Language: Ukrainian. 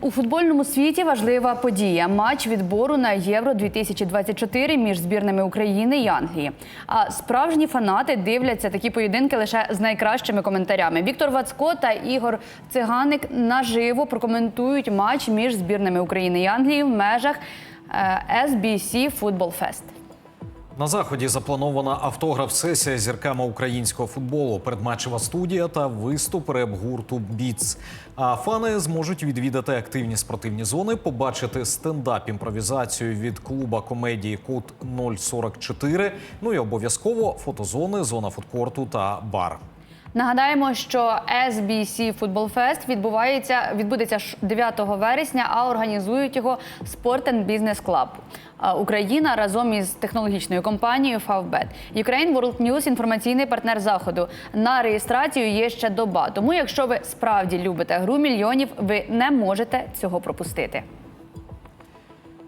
У футбольному світі важлива подія матч відбору на євро 2024 між збірними України і Англії. А справжні фанати дивляться такі поєдинки лише з найкращими коментарями. Віктор Вацко та Ігор Циганик наживо прокоментують матч між збірними України і Англії в межах е, SBC Football Fest. На заході запланована автограф-сесія зірками українського футболу, передматчева студія та виступ реп-гурту Біц. А фани зможуть відвідати активні спортивні зони, побачити стендап-імпровізацію від клуба комедії Кут 044, Ну і обов'язково фотозони, зона фудкорту та бар. Нагадаємо, що SBC Football Fest відбувається відбудеться ж 9 вересня, а організують його Sport and Business Club. Україна разом із технологічною компанією Favbet. Ukraine World News – інформаційний партнер заходу. На реєстрацію є ще доба. Тому, якщо ви справді любите гру мільйонів, ви не можете цього пропустити.